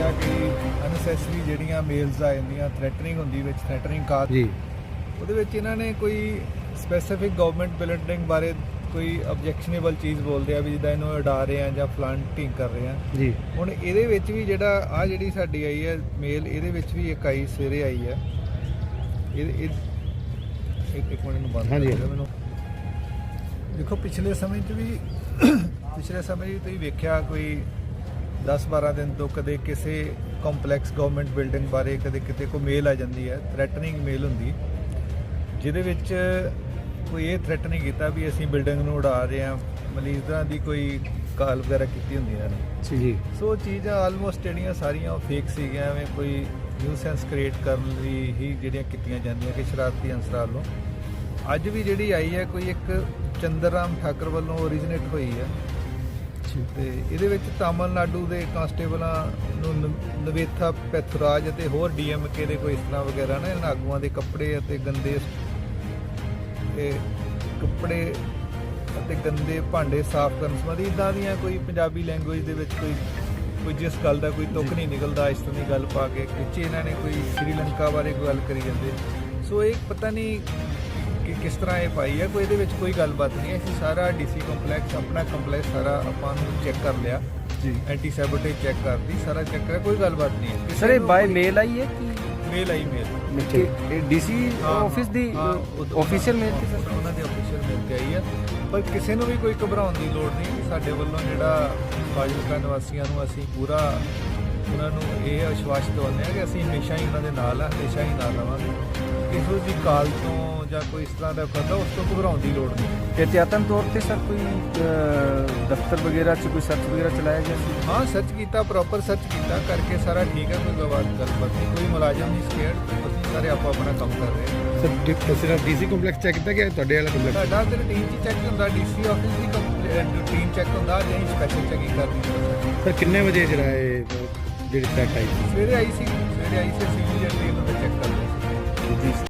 ਦੇਖਿਆ ਕਿ ਅਨਸੈਸਰੀ ਜਿਹੜੀਆਂ ਮੇਲਸ ਆ ਜਾਂਦੀਆਂ ਥ੍ਰੈਟਨਿੰਗ ਹੁੰਦੀ ਵਿੱਚ ਥ੍ਰੈਟਨਿੰਗ ਕਾਰ। ਜੀ। ਉਹਦੇ ਵਿੱਚ ਇਹਨਾਂ ਨੇ ਕੋਈ ਸਪੈਸੀਫਿਕ ਗਵਰਨਮੈਂਟ ਬਿਲਡਿੰਗ ਬਾਰੇ ਕੋਈ ਆਬਜੈਕਸ਼ਨੇਬਲ ਚੀਜ਼ ਬੋਲਦੇ ਆ ਵੀ ਜਿੱਦਾਂ ਇਹਨੂੰ ਉਡਾ ਰਹੇ ਆ ਜਾਂ ਫਲਾਂਟਿੰਗ ਕਰ ਰਹੇ ਆ। ਜੀ। ਹੁਣ ਇਹਦੇ ਵਿੱਚ ਵੀ ਜਿਹੜਾ ਆ ਜਿਹੜੀ ਸਾਡੀ ਆਈ ਹੈ ਮੇਲ ਇਹਦੇ ਵਿੱਚ ਵੀ ਇੱਕ ਆਈ ਸਵੇਰੇ ਆਈ ਹੈ। ਇਹ ਇਹ ਇੱਕ ਇੱਕ ਮਿੰਟ ਨੂੰ ਬੰਦ ਹਾਂਜੀ। ਮੈਨੂੰ। ਦੇਖੋ ਪਿਛਲੇ ਸਮੇਂ 'ਚ ਵੀ ਪਿਛਲੇ ਸਮੇਂ 'ਚ ਤੁਸੀਂ ਵੇਖਿਆ ਕੋਈ 10-12 ਦਿਨ ਤੋਂ ਕਦੇ ਕਿਸੇ ਕੰਪਲੈਕਸ ਗਵਰਨਮੈਂਟ ਬਿਲਡਿੰਗ ਬਾਰੇ ਕਦੇ ਕਿਤੇ ਕੋਈ ਮੇਲ ਆ ਜਾਂਦੀ ਹੈ ਥ੍ਰੈਟਨਿੰਗ ਮੇਲ ਹੁੰਦੀ। ਜਿਹਦੇ ਵਿੱਚ ਕੋਈ ਇਹ ਥ੍ਰੈਟਨਿੰਗ ਕੀਤਾ ਵੀ ਅਸੀਂ ਬਿਲਡਿੰਗ ਨੂੰ ਉਡਾ ਰਹੇ ਹਾਂ ਮਲੀਜ਼ ਤਰ੍ਹਾਂ ਦੀ ਕੋਈ ਕਾਲ ਵਗੈਰਾ ਕੀਤੀ ਹੁੰਦੀ ਹੈ ਜੀ। ਸੋ ਚੀਜ਼ਾਂ ਆਲਮੋਸਟ ਜਿਹੜੀਆਂ ਸਾਰੀਆਂ ਉਹ ਫੇਕ ਸੀਗੀਆਂ ਐਵੇਂ ਕੋਈ ਨਿਊਸੈਂਸ ਕ੍ਰੀਏਟ ਕਰਨ ਲਈ ਹੀ ਜਿਹੜੀਆਂ ਕੀਤੀਆਂ ਜਾਂਦੀਆਂ ਕਿ ਸ਼ਰਾਰਤੀ ਅੰਸਰਾਂ ਵੱਲੋਂ। ਅੱਜ ਵੀ ਜਿਹੜੀ ਆਈ ਹੈ ਕੋਈ ਇੱਕ ਚੰਦਰਰਾਮ ਠਾਕਰ ਵੱਲੋਂ ਓਰੀਜਿਨੇਟ ਹੋਈ ਹੈ। ਤੇ ਇਹਦੇ ਵਿੱਚ ਤਾਮਿਲਨਾਡੂ ਦੇ ਕਾਂਸਟੇਬਲਾਂ ਨੂੰ ਨਵੇਥਾ ਪੈਥਰਾਜ ਅਤੇ ਹੋਰ ਡੀਐਮਕੇ ਦੇ ਕੋਈ ਇਸ ਤਰ੍ਹਾਂ ਵਗੈਰਾ ਨਾ ਇਹਨਾਂ ਆਗੂਆਂ ਦੇ ਕੱਪੜੇ ਅਤੇ ਗੰਦੇ ਇਹ ਕੱਪੜੇ ਅਤੇ ਗੰਦੇ ਭਾਂਡੇ ਸਾਫ਼ ਕਰਨ ਸੰਬੰਧੀ ਇਦਾਂ ਦੀਆਂ ਕੋਈ ਪੰਜਾਬੀ ਲੈਂਗੁਏਜ ਦੇ ਵਿੱਚ ਕੋਈ ਕੋਈ ਜਿਸ ਗੱਲ ਦਾ ਕੋਈ ਤੁਕ ਨਹੀਂ ਨਿਕਲਦਾ ਇਸ ਤਰ੍ਹਾਂ ਦੀ ਗੱਲ ਪਾ ਕੇ ਵਿੱਚ ਇਹਨਾਂ ਨੇ ਕੋਈ ਸ੍ਰੀਲੰਕਾ ਬਾਰੇ ਕੋਈ ਗੱਲ ਕਰੀ ਜਾਂਦੇ। ਸੋ ਇਹ ਪਤਾ ਨਹੀਂ ਕਿ ਕਿਸ ਤਰ੍ਹਾਂ ਇਹ ਪਾਈ ਹੈ ਕੋਈ ਇਹਦੇ ਵਿੱਚ ਕੋਈ ਗੱਲਬਾਤ ਨਹੀਂ ਹੈ। ਅਸੀਂ ਸਾਰਾ ਡੀਸੀ ਕੰਪਲੈਕਸ ਆਪਣਾ ਕੰਪਲੈਕਸ ਸਾਰਾ ਆਪਾਂ ਨੂੰ ਚੈੱਕ ਕਰ ਲਿਆ। ਜੀ। ਐਂਟੀ ਸੈਬੋਟੇਜ ਚੈੱਕ ਕਰਦੀ ਸਾਰਾ ਚੈੱਕ ਕਰਿਆ ਕੋਈ ਗੱਲਬਾਤ ਨਹੀਂ ਹੈ। ਸਰ ਇਹ ਬਾਈ ਮੇਲ ਆਈ ਹੈ ਕਿ ਮੇਲ ਆਈ ਮੇਲ ਡੀਸੀ ਆਫਿਸ ਦੀ ਆਫੀਸ਼ੀਅਲ ਮੇਲ ਤੇ ਹਾਂ, ਉਹਨਾਂ ਦੇ ਆਫੀਸ਼ੀਅਲ ਮੇਲ ਤੇ ਆਈ ਹੈ ਪਰ ਕਿਸੇ ਨੂੰ ਵੀ ਕੋਈ ਘਬਰਾਉਣ ਦੀ ਲੋੜ ਨਹੀਂ ਸਾਡੇ ਵੱਲੋਂ ਜਿਹੜਾ ਫਾਜ਼ਿਲਕਾ ਨਿਵਾਸੀਆਂ ਨੂੰ ਅਸੀਂ ਪੂਰਾ ਉਹਨਾਂ ਨੂੰ ਇਹ ਵਿਸ਼ਵਾਸ ਦਿਵਾਉਂਦੇ ਹਾਂ ਕਿ ਅਸੀਂ ਹਮੇਸ਼ਾ ਹੀ ਉਹਨਾਂ ਦੇ ਨਾਲ ਆ ਹਮੇਸ਼ਾ ਹੀ ਨਾਲ ਰਵਾਂਗੇ। ਵਾਹਿਗੁਰੂ ਦੀ ਕਾਲ ਤੋਂ ਜਾਂ ਕੋਈ ਇਸ ਤਰ੍ਹਾਂ ਦਾ ਕਰਦਾ ਉਸ ਤੋਂ ਘਬਰਾਉਣ ਦੀ ਲੋੜ ਨਹੀਂ। ਇਹਤਿਆਤਨ ਤੌਰ ਤੇ ਸਰ ਕੋਈ ਦਫ਼ਤਰ ਵਗੈਰਾ 'ਚ ਕੋਈ ਸਰਚ ਵਗੈਰਾ ਚਲਾਇਆ ਗਿਆ ਸੀ? ਹਾਂ ਸਰਚ ਕੀਤਾ ਪ੍ਰੋਪਰ ਸਰਚ ਕੀਤਾ ਕਰਕੇ ਸਾਰਾ ਠੀਕ ਹੈ ਕੋਈ ਗਵਾਰ ਗੱਲਬਾਤ ਨਹੀਂ ਕੋਈ ਮੁਲਾਜ਼ਮ ਨਹੀਂ ਸਕੇਅਰਡ ਸਾਰੇ ਆਪੋ ਆਪਣਾ ਕੰਮ ਕਰ ਰਹੇ ਹਾਂ। ਸਰ ਡੀਸੀ ਕੰਪਲੈਕਸ ਚੈੱਕ ਕੀਤਾ ਗਿਆ ਤੁਹਾਡੇ ਵਾਲਾ ਕੰਪਲੈਕਸ ਸਾਡਾ ਤੇ ਟੀਮ ਚ ਚੈੱਕ ਹੁੰਦਾ ਡੀਸੀ ਆਫਿਸ ਦੀ ਟੀਮ ਚੈੱਕ ਹੁੰਦਾ ਜੇ ਸਪੈਸ਼ਲ ਚੈਕਿੰਗ ਕਰਦੀ ਹੈ। ਸਰ ਕਿੰਨੇ ਵਜੇ ਜਿਹੜਾ ਇਹ ਜਿਹੜੀ ਚੈੱਕ ਆਈ ਸਵੇਰੇ ਆਈ ਸੀ ਸਵੇਰੇ ਆਈ ਸੀ ਸੀਨੀਅਰ ਟੀਮ ਨੂੰ ਚੈੱਕ ਕਰਦੇ ਸੀ।